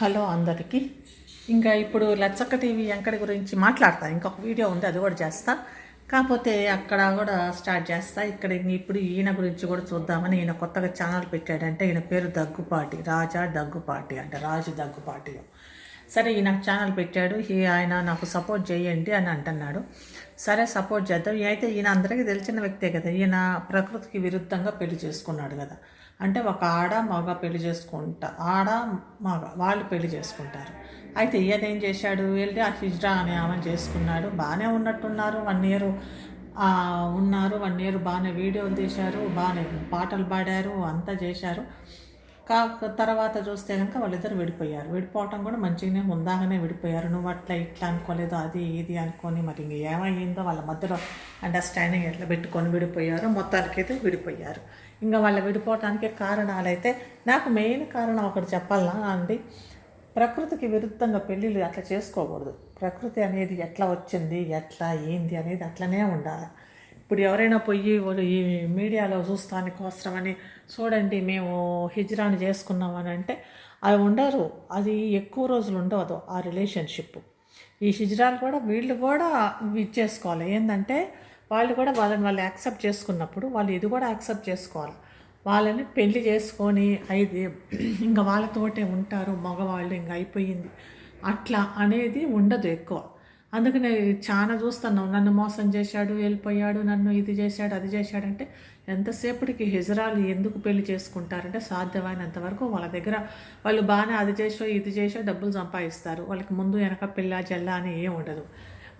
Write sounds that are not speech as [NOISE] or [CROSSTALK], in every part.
Hello అందరికీ. ఇంకా ఇప్పుడు లచ్చక్క టీవీ ఎంకటి గురించి మాట్లాడతా. ఇంకొక వీడియో ఉంది అది కూడా చేస్తా. కాకపోతే అక్కడ కూడా స్టార్ట్ చేస్తా. ఇక్కడ ఇప్పుడు ఈయన గురించి కూడా చూద్దామని ఈయన కొత్తగా ఛానల్ పెట్టాడంటే ఈయన పేరు దగ్గుపాటి రాజా దగ్గుపాటి అంటే రాజు దగ్గుపాటి సరే ఈయన ఛానల్ పెట్టాడు. ఈ ఆయన నాకు సపోర్ట్ చేయండి అని అంటున్నాడు. సరే సపోర్ట్ చేద్దాం. అయితే ఈయన అందరికీ తెలిసిన వ్యక్తే కదా. ఈయన ప్రకృతికి విరుద్ధంగా పెళ్ళి చేసుకున్నాడు కదా. అంటే ఒక ఆడ మగ పెళ్ళి చేసుకుంటా ఆడ మగ వాళ్ళు పెళ్ళి చేసుకుంటారు. అయితే ఈయన ఏం చేశాడు? వెళ్ళి ఆ హిజ్రా అనే ఆమె చేసుకున్నాడు. బాగానే ఉన్నట్టున్నారు వన్ ఇయర్ ఉన్నారు వన్ ఇయర్ బాగానే వీడియోలు తీశారు బాగానే పాటలు పాడారు అంతా చేశారు. కా తర్వాత చూస్తే కనుక వాళ్ళిద్దరు విడిపోయారు. విడిపోవటం కూడా మంచిగానే ముందాగానే విడిపోయారు. నువ్వు అట్లా ఇట్లా అనుకోలేదు అది ఇది అనుకొని మరి ఇంక ఏమైందో వాళ్ళ మధ్యలో అండర్స్టాండింగ్ ఎట్లా పెట్టుకొని విడిపోయారు మొత్తానికైతే విడిపోయారు. ఇంకా వాళ్ళ విడిపోవటానికి కారణాలైతే నాకు మెయిన్ కారణం ఒకటి చెప్పాలా అండి. ప్రకృతికి విరుద్ధంగా పెళ్ళిళ్ళు అట్లా చేసుకోకూడదు. ప్రకృతి అనేది ఎట్లా వచ్చింది ఎట్లా ఏంది అనేది అట్లనే ఉండాలి. ఇప్పుడు ఎవరైనా పోయి వాళ్ళు ఈ మీడియాలో చూస్తానికి అవసరమని చూడండి మేము హిజ్రాని చేసుకున్నామని అంటే అది ఉండరు. అది ఎక్కువ రోజులు ఉండవదు ఆ రిలేషన్షిప్. ఈ హిజ్రాలు కూడా వీళ్ళు కూడా ఇచ్చేసుకోవాలి. ఏంటంటే వాళ్ళు కూడా వాళ్ళని వాళ్ళు యాక్సెప్ట్ చేసుకున్నప్పుడు వాళ్ళు ఇది కూడా యాక్సెప్ట్ చేసుకోవాలి. వాళ్ళని పెళ్ళి చేసుకొని అయితే ఇంకా వాళ్ళతోటే ఉంటారు. మగవాళ్ళు ఇంకా అయిపోయింది. అట్లా అనేది ఉండదు ఎక్కువ. అందుకనే చాలా చూస్తున్నాం నన్ను మోసం చేశాడు వెళ్ళిపోయాడు నన్ను ఇది చేశాడు అది చేశాడంటే ఎంతసేపటికి హిజరాలు ఎందుకు పెళ్ళి చేసుకుంటారంటే సాధ్యమైనంత వరకు వాళ్ళ దగ్గర వాళ్ళు బాగానే అది చేసో ఇది చేసో డబ్బులు సంపాదిస్తారు. వాళ్ళకి ముందు వెనక పిల్ల జల్ల అని ఏం ఉండదు.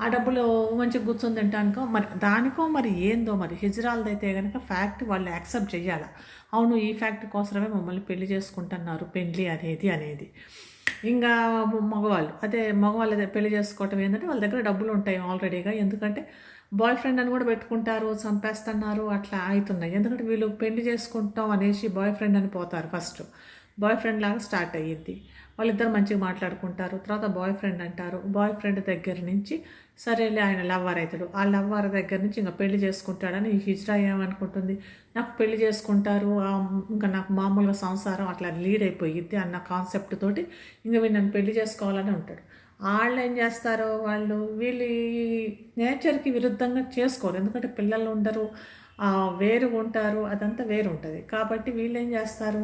ఆ డబ్బులు మంచిగా కూర్చొని తింటానికో మరి దానికో మరి ఏందో మరి హిజ్రాలదైతే కనుక ఫ్యాక్ట్ వాళ్ళు యాక్సెప్ట్ చేయాలి? అవును ఈ ఫ్యాక్ట్ కోసమే మమ్మల్ని పెళ్ళి చేసుకుంటున్నారు పెళ్ళి అనేది అనేది. ఇంకా మగవాళ్ళు. అదే మగవాళ్ళు అదే పెళ్ళి చేసుకోవటం ఏంటంటే వాళ్ళ దగ్గర డబ్బులు ఉంటాయి ఆల్రెడీగా. ఎందుకంటే బాయ్ ఫ్రెండ్ అని కూడా పెట్టుకుంటారు చంపేస్తున్నారు అట్లా అవుతున్నాయి. ఎందుకంటే వీళ్ళు పెళ్ళి చేసుకుంటాం అనేసి బాయ్ ఫ్రెండ్ అని పోతారు ఫస్ట్. బాయ్ ఫ్రెండ్ లాగా స్టార్ట్ అయ్యింది. వాళ్ళిద్దరు మంచిగా మాట్లాడుకుంటారు. తర్వాత బాయ్ ఫ్రెండ్ అంటారు. బాయ్ ఫ్రెండ్ దగ్గర నుంచి సరేలే ఆయన లవ్వర్ అవుతాడు. ఆ లవ్వర్ దగ్గర నుంచి ఇంకా పెళ్ళి చేసుకుంటాడని హిజ్రా ఏమనుకుంటుంది? నాకు పెళ్ళి చేసుకుంటారు ఇంకా నాకు మామూలుగా సంసారం అట్లా లీడ్ అయిపోయిద్ది అన్న కాన్సెప్ట్ తోటి ఇంకా వీళ్ళు నన్ను పెళ్ళి చేసుకోవాలని ఉంటాడు. వాళ్ళు ఏం చేస్తారో వాళ్ళు వీళ్ళు నేచర్కి విరుద్ధంగా చేసుకోరు. ఎందుకంటే పిల్లలు ఉండరు. వేరు ఉంటారు అదంతా వేరు ఉంటుంది. కాబట్టి వీళ్ళు ఏం చేస్తారు?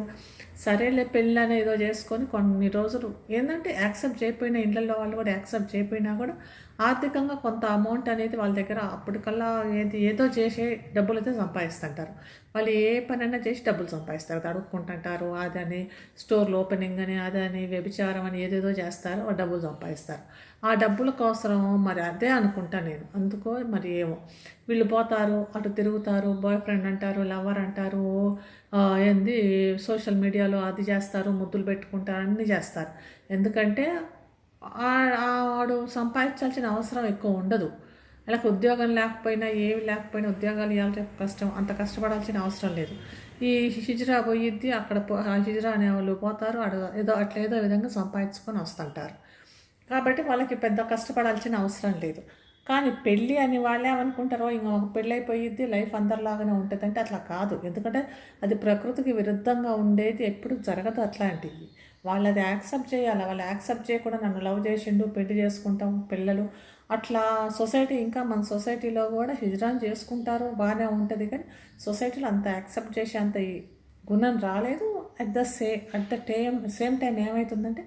సరేలే పెళ్ళి అనేదో ఏదో చేసుకొని కొన్ని రోజులు ఏంటంటే యాక్సెప్ట్ చేయకపోయినా ఇళ్ళల్లో వాళ్ళు కూడా యాక్సెప్ట్ చేయకపోయినా కూడా ఆర్థికంగా కొంత అమౌంట్ అనేది వాళ్ళ దగ్గర అప్పటికల్లా ఏది ఏదో చేసే డబ్బులు అయితే సంపాదిస్తుంటారు. వాళ్ళు ఏ పనైనా చేసి డబ్బులు సంపాదిస్తారు. అడుక్కుంటుంటారు అదని స్టోర్లు ఓపెనింగ్ అని అదని వ్యభిచారం అని ఏదేదో చేస్తారు. డబ్బులు సంపాదిస్తారు. ఆ డబ్బుల కోసం మరి అదే అనుకుంటా నేను. అందుకో మరి ఏమో. వీళ్ళు పోతారు అటు తిరుగుతారు బాయ్ ఫ్రెండ్ అంటారు లవర్ అంటారు ఏంది సోషల్ మీడియాలో అది చేస్తారు ముద్దులు పెట్టుకుంటారు అన్నీ చేస్తారు. ఎందుకంటే వాడు సంపాదించాల్సిన అవసరం ఎక్కువ ఉండదు. వాళ్ళకి ఉద్యోగం లేకపోయినా ఏమి లేకపోయినా ఉద్యోగాలు ఇవ్వాలంటే కష్టం. అంత కష్టపడాల్సిన అవసరం లేదు. ఈ హిజ్రా పోయిద్ది అక్కడ హిజ్రా అనే వాళ్ళు పోతారు అడ ఏదో అట్లా ఏదో విధంగా సంపాదించుకొని వస్తుంటారు. కాబట్టి వాళ్ళకి పెద్ద కష్టపడాల్సిన అవసరం లేదు. కానీ పెళ్ళి అని వాళ్ళే ఏమనుకుంటారో ఇంకా ఒక పెళ్ళి అయిపోయిద్ది లైఫ్ అందరిలాగానే ఉంటుంది అంటే అట్లా కాదు. ఎందుకంటే అది ప్రకృతికి విరుద్ధంగా ఉండేది ఎప్పుడు జరగదు అట్లాంటివి వాళ్ళు అది యాక్సెప్ట్ చేయాలి? వాళ్ళు యాక్సెప్ట్ చేయకుండా నన్ను లవ్ చేసిండు పెళ్ళి చేసుకుంటాం పిల్లలు. అట్లా సొసైటీ ఇంకా మన సొసైటీలో కూడా హిజ్రాన్ చేసుకుంటారు బాగానే ఉంటుంది. కానీ సొసైటీలో అంత యాక్సెప్ట్ చేసే అంత గుణం రాలేదు. At the say at the time same time ఏమవుతుందంటే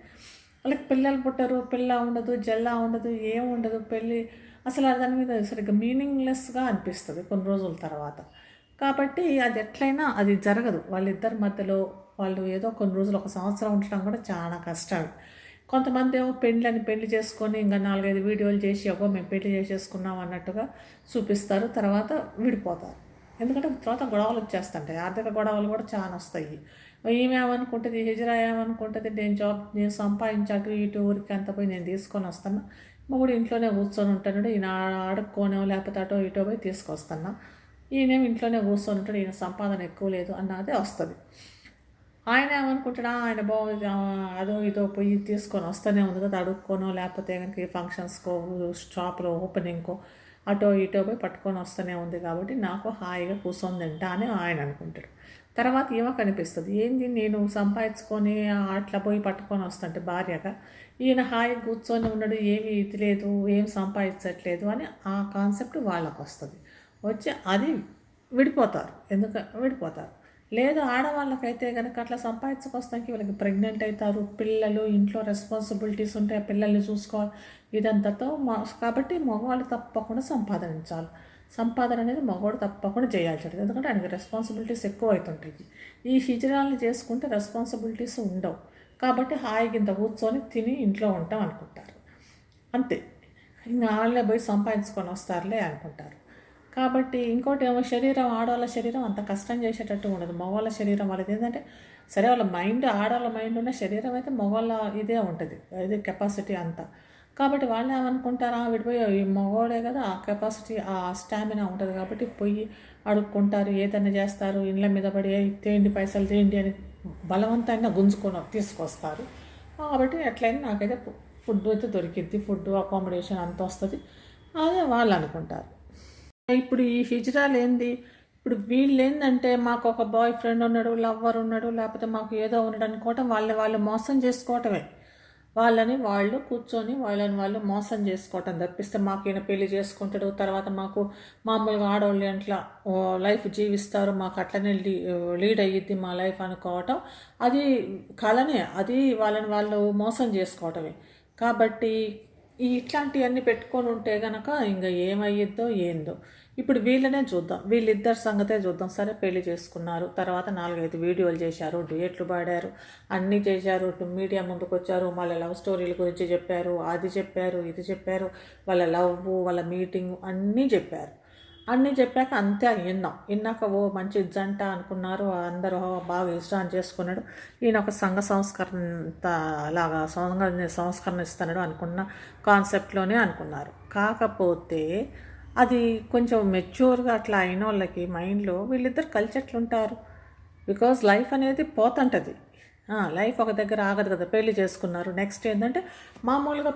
వాళ్ళకి పిల్లలు పుట్టరు పిల్ల ఉండదు జల్లా ఉండదు ఏం ఉండదు పెళ్ళి. అసలు దాని మీద సరిగ్గా మీనింగ్లెస్గా అనిపిస్తుంది కొన్ని రోజుల తర్వాత. కాబట్టి అది ఎట్లయినా అది జరగదు. వాళ్ళిద్దరి మధ్యలో వాళ్ళు ఏదో కొన్ని రోజులు ఒక సంవత్సరం ఉండటం కూడా చాలా కష్టం కొంతమంది ఏమో పెళ్ళని పెళ్ళి చేసుకొని ఇంకా నాలుగైదు వీడియోలు చేసి ఒక మేము పెళ్ళి చేసేసుకున్నాం అన్నట్టుగా చూపిస్తారు. తర్వాత విడిపోతారు. ఎందుకంటే తర్వాత గొడవలు వచ్చేస్తుంటాయి. ఆర్థిక గొడవలు కూడా చాలా వస్తాయి. ఈమె ఏమనుకుంటుంది హిజరా ఏమనుకుంటుంది నేను జాబ్ నేను సంపాదించాటు ఇటు ఊరికి అంత పోయి నేను తీసుకొని వస్తాను మొగుడు ఇంట్లోనే కూర్చొని ఉంటాడు ఈయన ఆడుకోనో లేకపోతే అటో ఇటో పోయి తీసుకొస్తున్నా. ఈయనేమి ఇంట్లోనే కూర్చొని ఉంటాడు. ఈయన సంపాదన ఎక్కువ లేదు అన్నదే వస్తుంది. ఆయన ఏమనుకుంటాడా? ఆయన బాగు అదో ఇదో పోయి తీసుకొని వస్తూనే ఉంది కదా అడుక్కోనో లేకపోతే కనుక ఫంక్షన్స్కో షాప్లో ఓపెనింగ్కో అటో ఇటో పోయి పట్టుకొని వస్తూనే ఉంది కాబట్టి నాకు హాయిగా కూర్చొని తింటా అని ఆయన అనుకుంటాడు. తర్వాత ఈమె కనిపిస్తుంది ఏంది నేను సంపాదించుకొని అట్లా పోయి పట్టుకొని వస్తుంటే భార్యగా ఈయన హాయి కూర్చొని ఉన్నాడు ఏమి ఇది లేదు ఏం సంపాదించట్లేదు అని ఆ కాన్సెప్ట్ వాళ్ళకు వస్తుంది వచ్చి అది విడిపోతారు ఎందుక విడిపోతారు. లేదు ఆడవాళ్ళకైతే కనుక అట్లా సంపాదించుకొస్తానికి వీళ్ళకి ప్రెగ్నెంట్ అవుతారు పిల్లలు ఇంట్లో రెస్పాన్సిబిలిటీస్ ఉంటాయి పిల్లల్ని చూసుకోవాలి ఇదంతతో కాబట్టి మగవాళ్ళు తప్పకుండా సంపాదించాలి. సంపాదన అనేది మగవాడు తప్పకుండా చేయాల్సి ఉంటుంది. ఎందుకంటే ఆయనకి రెస్పాన్సిబిలిటీస్ ఎక్కువ అవుతుంటాయి ఈ హిజరాలను చేసుకుంటే రెస్పాన్సిబిలిటీస్ ఉండవు. కాబట్టి హాయిగా ఇంత కూర్చొని తిని ఇంట్లో ఉంటాం అనుకుంటారు. అంతే. ఇంకా వాళ్ళే పోయి సంపాదించుకొని వస్తారులే అనుకుంటారు. కాబట్టి ఇంకోటి ఏమో శరీరం ఆడవాళ్ళ శరీరం అంత కష్టం చేసేటట్టు ఉండదు. మగవాళ్ళ శరీరం వాళ్ళది. ఏంటంటే సరే వాళ్ళ మైండ్ ఆడవాళ్ళ మైండ్ ఉన్న శరీరం అయితే మగవాళ్ళ ఇదే ఉంటుంది. ఇది కెపాసిటీ అంతా. కాబట్టి వాళ్ళు ఏమనుకుంటారా? విడిపోయి ఈ మగవాడే కదా ఆ కెపాసిటీ ఆ స్టామినా ఉంటుంది కాబట్టి పోయి అడుక్కుంటారు. ఏదైనా చేస్తారు. ఇండ్ల మీద పడి తేండి పైసలు తేండి అని బలవంతంగా గుంజుకొని తీసుకొస్తారు. కాబట్టి ఎట్లయినా నాకైతే ఫుడ్ అయితే దొరికిద్ది. ఫుడ్ అకామిడేషన్ అంత వస్తుంది. అదే వాళ్ళు అనుకుంటారు. ఇప్పుడు ఈ హిజ్రాలు ఏంది? ఇప్పుడు వీళ్ళు ఏంటంటే మాకు ఒక బాయ్ ఫ్రెండ్ ఉన్నాడు లవ్వర్ ఉన్నాడు లేకపోతే మాకు ఏదో ఉన్నాడు అనుకోవటం వాళ్ళని వాళ్ళు మోసం చేసుకోవటమే. వాళ్ళని వాళ్ళు కూర్చొని వాళ్ళని వాళ్ళు మోసం చేసుకోవటం తప్పిస్తే మాకు ఈయన పెళ్ళి చేసుకుంటాడు తర్వాత మాకు మామూలుగా ఆడవాళ్ళు అట్లా లైఫ్ జీవిస్తారు మాకు అట్లనే లీ లీడ్ అయ్యిద్ది మా లైఫ్ అనుకోవటం. అది కళనే అది వాళ్ళని వాళ్ళు మోసం చేసుకోవటమే. కాబట్టి ఈ ఇట్లాంటివన్నీ పెట్టుకొని ఉంటే గనక ఇంకా ఏమయ్యిద్దో ఏందో. ఇప్పుడు వీళ్ళనే చూద్దాం. వీళ్ళిద్దరి సంగతే చూద్దాం. సరే పెళ్ళి చేసుకున్నారు. తర్వాత నాలుగైదు వీడియోలు చేశారు. డ్యూయట్లు పాడారు. అన్నీ చేశారు. మీడియా ముందుకు వచ్చారు వాళ్ళ లవ్ స్టోరీల గురించి చెప్పారు. అది చెప్పారు. ఇది చెప్పారు. వాళ్ళ లవ్ వాళ్ళ మీటింగ్ అన్నీ చెప్పారు. అన్నీ చెప్పాక అంతే విన్నాం విన్నాక ఓ మంచి జంట అనుకున్నారు. అందరూ బాగా ఇష్టం చేసుకున్నాడు. ఈయన ఒక సంఘ సంస్కరణ లాగా సంఘ సంస్కరణ ఇస్తున్నాడు అనుకున్న కాన్సెప్ట్లోనే అనుకున్నారు. కాకపోతే అది కొంచెం మెచ్యూర్గా అట్లా అయిన వాళ్ళకి మైండ్లో వీళ్ళిద్దరు కలిసి ఎట్లుంటారు బికాజ్ లైఫ్ అనేది పోతుంటుంది. లైఫ్ ఒక దగ్గర ఆగదు కదా పెళ్ళి చేసుకున్నారు. నెక్స్ట్ ఏంటంటే మామూలుగా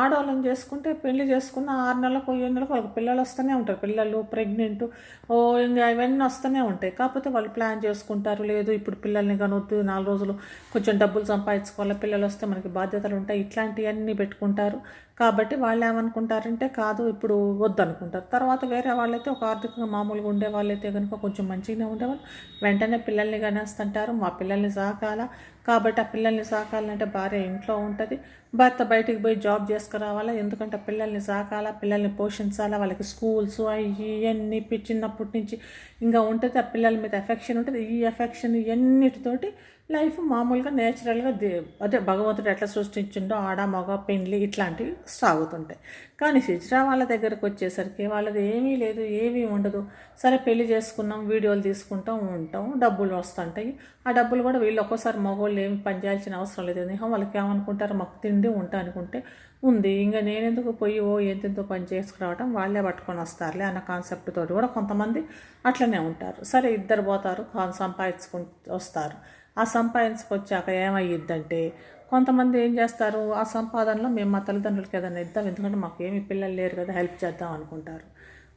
ఆడవాళ్ళని చేసుకుంటే పెళ్ళి చేసుకున్న ఆరు నెలలకు ఏడు నెలలకు వాళ్ళకి పిల్లలు వస్తూనే ఉంటారు. పిల్లలు ప్రెగ్నెంట్ ఓ ఇంకా ఇవన్నీ వస్తూనే ఉంటాయి. కాకపోతే వాళ్ళు ప్లాన్ చేసుకుంటారు. లేదు ఇప్పుడు పిల్లల్ని కనొద్దు నాలుగు రోజులు కొంచెం డబ్బులు సంపాదించుకోవాలి పిల్లలు వస్తే మనకి బాధ్యతలు ఉంటాయి. ఇట్లాంటివన్నీ పెట్టుకుంటారు. కాబట్టి వాళ్ళు ఏమనుకుంటారంటే కాదు ఇప్పుడు వద్దు అనుకుంటారు తర్వాత వేరే వాళ్ళైతే ఒక ఆర్థికంగా మామూలుగా ఉండే వాళ్ళైతే కనుక కొంచెం మంచిగానే ఉండేవాళ్ళు. వెంటనే పిల్లల్ని కనేస్తుంటారు మా పిల్లల్ని సాకాల. కాబట్టి ఆ పిల్లల్ని సాకాలంటే భార్య ఇంట్లో ఉంటుంది. భర్త బయటికి పోయి జాబ్ చేసుకురావాలా? ఎందుకంటే పిల్లల్ని సాకాలా పిల్లల్ని పోషించాలా? వాళ్ళకి స్కూల్స్ అవి ఇవన్నీ చిన్నప్పటి నుంచి ఇంకా ఉంటుంది. ఆ పిల్లల మీద ఎఫెక్షన్ ఉంటుంది. ఈ ఎఫెక్షన్ ఇవన్నిటితోటి లైఫ్ మామూలుగా నేచురల్గా దే అదే భగవంతుడు ఎట్లా సృష్టించిండో ఆడ మగ పెండ్లి ఇట్లాంటివి సాగుతుంటాయి. కానీ హిజ్రా వాళ్ళ దగ్గరకు వచ్చేసరికి వాళ్ళది ఏమీ లేదు ఏమీ ఉండదు. సరే పెళ్ళి చేసుకున్నాం వీడియోలు తీసుకుంటాం ఉంటాం డబ్బులు వస్తుంటాయి. ఆ డబ్బులు కూడా వీళ్ళు ఒక్కోసారి మగవాళ్ళు ఏమి పని చేయాల్సిన అవసరం లేదు. ఎందుకంటే వాళ్ళకి ఏమనుకుంటారు మాకు తిండి ఉంటా అనుకుంటే ఉంది. ఇంకా నేనెందుకు పోయి ఓ ఎంతెంతో పని చేసుకురావటం? వాళ్ళే పట్టుకొని వస్తారులే అన్న కాన్సెప్ట్ తోటి కూడా కొంతమంది అట్లనే ఉంటారు. సరే ఇద్దరు పోతారు కా- సంపాదించుకు వస్తారు. ఆ సంపాదించుకొచ్చాక ఏమయ్యిద్దంటే కొంతమంది ఏం చేస్తారు ఆ సంపాదనలో మేము మా తల్లిదండ్రులకి ఏదైనా ఇద్దాం ఎందుకంటే మాకు ఏమి పిల్లలు లేరు కదా హెల్ప్ చేద్దాం అనుకుంటారు.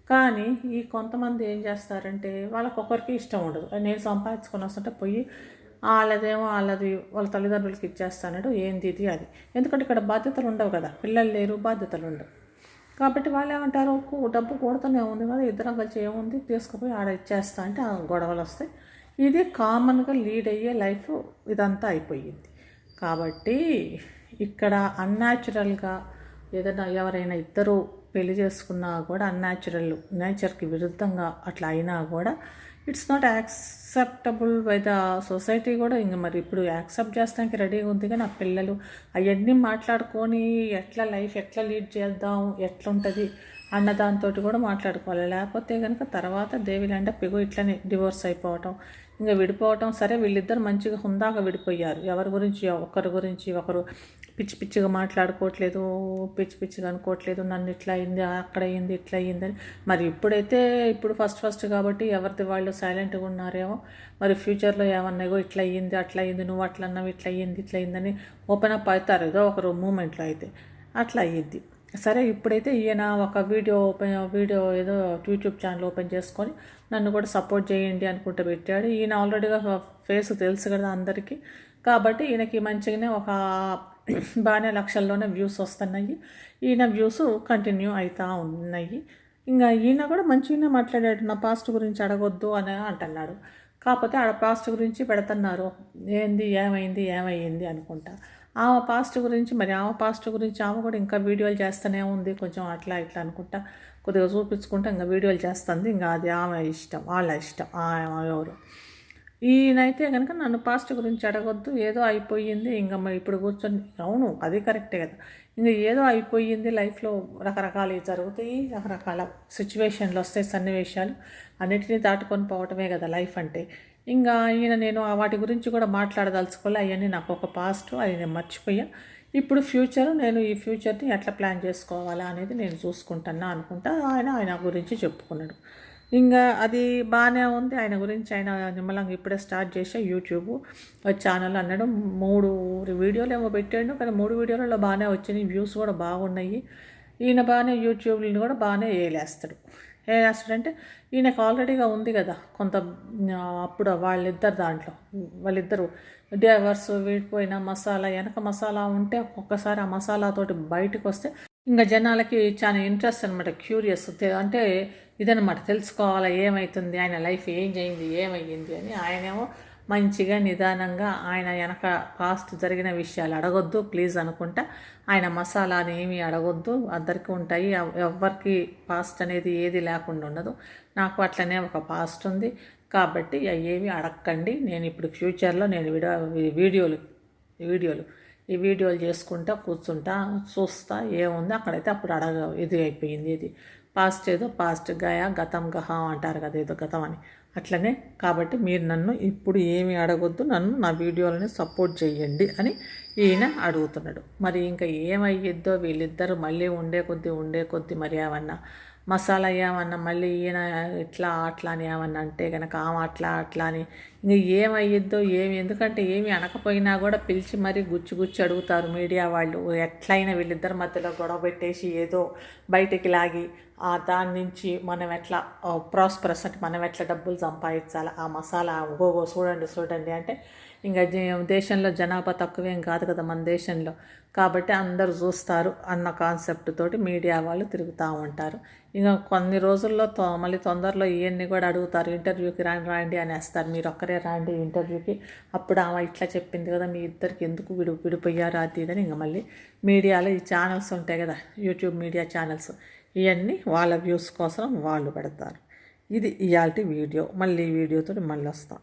కానీ ఈ కొంతమంది ఏం చేస్తారంటే వాళ్ళకి ఒకరికి ఇష్టం ఉండదు. నేను సంపాదించుకొని వస్తుంటే పోయి వాళ్ళదేమో వాళ్ళది వాళ్ళ తల్లిదండ్రులకి ఇచ్చేస్తానడు ఏంది ఇది అది ఎందుకంటే ఇక్కడ బాధ్యతలు ఉండవు కదా పిల్లలు లేరు బాధ్యతలు ఉండవు. కాబట్టి వాళ్ళు ఏమంటారు డబ్బు కూడుతూనే ఉంది కదా ఇద్దరం కలిసి ఏముంది తీసుకుపోయి ఆడ ఇచ్చేస్తా అంటే ఆ గొడవలు వస్తాయి ఇది కామన్గా లీడ్ అయ్యే లైఫ్ ఇదంతా అయిపోయింది. కాబట్టి ఇక్కడ అన్యాచురల్గా ఏదైనా ఎవరైనా ఇద్దరు పెళ్ళి చేసుకున్నా కూడా అన్యాచురల్ నేచర్కి విరుద్ధంగా అట్లా అయినా కూడా it's not acceptable by the society కూడా. ఇంక మరి ఇప్పుడు యాక్సెప్ట్ చేస్తానికి రెడీగా ఉంది కానీ ఆ పిల్లలు అవన్నీ మాట్లాడుకొని ఎట్లా లైఫ్ ఎట్లా లీడ్ చేద్దాం ఎట్లుంటుంది అన్న దాంతో కూడా మాట్లాడుకోవాలి. లేకపోతే కనుక తర్వాత దేవిలాండ పిగు ఇట్లనే డివోర్స్ అయిపోవటం ఇంకా విడిపోవటం సరే వీళ్ళిద్దరు మంచిగా హుందాగా విడిపోయారు. ఎవరి గురించి? ఒకరి గురించి ఒకరు పిచ్చి పిచ్చిగా మాట్లాడుకోవట్లేదు పిచ్చి పిచ్చిగా అనుకోవట్లేదు నన్ను ఇట్లా అయింది అక్కడ అయింది ఇట్లా అయింది అని. మరి ఇప్పుడైతే ఇప్పుడు ఫస్ట్ ఫస్ట్ కాబట్టి ఎవరిది వాళ్ళు సైలెంట్గా ఉన్నారేమో మరి ఫ్యూచర్లో ఏమన్నాయో ఇట్లా అయ్యింది అట్లా అయ్యింది నువ్వు అట్లా అన్నావు ఇట్లా అయ్యింది ఇట్లా అయ్యిందని ఓపెన్ అప్ అవుతారు. ఏదో ఒకరు మూమెంట్లో అయితే. అట్లా అయ్యింది సరే ఇప్పుడైతే ఈయన ఒక వీడియో ఓపెన్ వీడియో ఏదో యూట్యూబ్ ఛానల్ ఓపెన్ చేసుకొని నన్ను కూడా సపోర్ట్ చేయండి అనుకుంటూ పెట్టాడు. ఈయన ఆల్రెడీగా ఫేస్ తెలుసు కదా అందరికీ. కాబట్టి ఈయనకి మంచిగానే ఒక [CLEARS THROAT] బాగానే లక్షల్లోనే వ్యూస్ వస్తున్నాయి. ఈయన వ్యూస్ కంటిన్యూ అవుతూ ఉన్నాయి. ఇంకా ఈయన కూడా మంచిగానే మాట్లాడాడు. నా పాస్ట్ గురించి అడగొద్దు అని అంటున్నాడు. కాకపోతే ఆడ పాస్ట్ గురించి పెడుతున్నారు. ఏంది ఏమైంది ఏమైంది అనుకుంటా. ఆమె పాస్ట్ గురించి మరి ఆమె పాస్ట్ గురించి ఆమె కూడా ఇంకా వీడియోలు చేస్తూనే ఉంది. కొంచెం అట్లా ఇట్లా అనుకుంటా. కొద్దిగా చూపించుకుంటా ఇంకా వీడియోలు చేస్తుంది. ఇంకా అది ఆమె ఇష్టం వాళ్ళ ఇష్టం ఆమె ఎవరు. ఈయనైతే కనుక నన్ను పాస్ట్ గురించి అడగొద్దు. ఏదో అయిపోయింది. ఇంకా మరి ఇప్పుడు కూర్చొని అవును అది కరెక్టే కదా. ఇంకా ఏదో అయిపోయింది లైఫ్లో. రకరకాలు జరుగుతాయి. రకరకాల సిచ్యువేషన్లు వస్తాయి సన్నివేశాలు. అన్నిటినీ దాటుకొని పోవటమే కదా లైఫ్ అంటే. ఇంకా ఈయన నేను వాటి గురించి కూడా మాట్లాడదలుచుకోలే. అవన్నీ నాకు ఒక పాస్ట్ అది నేను మర్చిపోయా. ఇప్పుడు ఫ్యూచర్ నేను ఈ ఫ్యూచర్ని ఎట్లా ప్లాన్ చేసుకోవాలా అనేది నేను చూసుకుంటున్నా అనుకుంటా ఆయన ఆయన గురించి చెప్పుకున్నాడు. ఇంకా అది బాగానే ఉంది. ఆయన గురించి ఆయన నిమ్మలంగా ఇప్పుడే స్టార్ట్ చేసా యూట్యూబ్ ఛానల్ అన్నాడు. మూడు వీడియోలు ఏమో పెట్టాడు కానీ మూడు వీడియోలలో బాగానే వచ్చినాయి. వ్యూస్ కూడా బాగున్నాయి. ఈయన బాగానే యూట్యూబ్ని కూడా బాగానే వేలేస్తాడు ఏ అంటే ఈయనకు ఆల్రెడీగా ఉంది కదా కొంత అప్పుడు వాళ్ళిద్దరు దాంట్లో వాళ్ళిద్దరు డైవర్స్ వీడిపోయిన మసాలా వెనక మసాలా ఉంటే ఒక్కొక్కసారి ఆ మసాలాతోటి బయటకు వస్తే ఇంకా జనాలకి చాలా ఇంట్రెస్ట్ అనమాట క్యూరియస్ అంటే ఇదనమాట తెలుసుకోవాలా ఏమవుతుంది ఆయన లైఫ్ ఏం చేయింది ఏమయ్యింది అని ఆయనేమో మంచిగా నిదానంగా ఆయన వెనక పాస్ట్ జరిగిన విషయాలు అడగొద్దు ప్లీజ్ అనుకుంటా. ఆయన మసాలాని ఏమీ అడగొద్దు. అందరికీ ఉంటాయి. ఎవరికి పాస్ట్ అనేది ఏది లేకుండా ఉండదు. నాకు అట్లనే ఒక పాస్ట్ ఉంది. కాబట్టి ఏవి అడగండి నేను ఇప్పుడు ఫ్యూచర్లో నేను వీడియో వీడియోలు వీడియోలు. ఈ వీడియోలు చేసుకుంటా కూర్చుంటా చూస్తా ఏముంది అక్కడైతే అప్పుడు అడగ ఇది అయిపోయింది ఇది. పాస్ట్ ఏదో పాస్ట్ గయా గతం గహం అంటారు కదా ఏదో గతం అని. అట్లనే కాబట్టి మీరు నన్ను ఇప్పుడు ఏమి అడగొద్దు నన్ను నా వీడియోలని సపోర్ట్ చేయండి అని ఈయన అడుగుతున్నాడు. మరి ఇంకా ఏమయ్యిద్దో వీళ్ళిద్దరూ మళ్ళీ ఉండే కొద్దీ ఉండే కొద్దీ మరి ఏమన్నా మసాలా ఏమన్నా మళ్ళీ ఈయన ఇట్లా అట్లా అని ఏమన్నా అంటే కనుక ఆమె అట్లా అట్లా అని ఇంక ఏమయ్యిద్దో ఏమి? ఎందుకంటే ఏమి అనకపోయినా కూడా పిలిచి మరీ గుచ్చి గుచ్చి అడుగుతారు మీడియా వాళ్ళు. ఎట్లయినా వీళ్ళిద్దరి మధ్యలో గొడవ పెట్టేసి ఏదో బయటికి లాగి దాని నుంచి మనం ఎట్లా ప్రాస్పరస్ అంటే మనం ఎట్లా డబ్బులు సంపాదించాలి? ఆ మసాలా ఓగో చూడండి చూడండి అంటే ఇంకా దేశంలో జనాభా తక్కువేం కాదు కదా మన దేశంలో. కాబట్టి అందరూ చూస్తారు అన్న కాన్సెప్ట్ తోటి మీడియా వాళ్ళు తిరుగుతూ ఉంటారు. ఇంకా కొన్ని రోజుల్లో మళ్ళీ తొందరలో ఇవన్నీ కూడా అడుగుతారు ఇంటర్వ్యూకి రాండి రాండి అనేస్తారు. మీరు ఒక్కరే రాండి ఇంటర్వ్యూకి అప్పుడు ఆమె ఇట్లా చెప్పింది కదా మీ ఇద్దరికి ఎందుకు విడి విడిపోయారు అది ఇదని ఇంకా మళ్ళీ మీడియాలో ఈ ఛానల్స్ ఉంటాయి కదా యూట్యూబ్ మీడియా ఛానల్స్ ఇవన్నీ వాళ్ళ వ్యూస్ కోసం వాళ్ళు పెడతారు. ఇది ఇవాళ వీడియో. మళ్ళీ వీడియోతో మళ్ళీ వస్తాం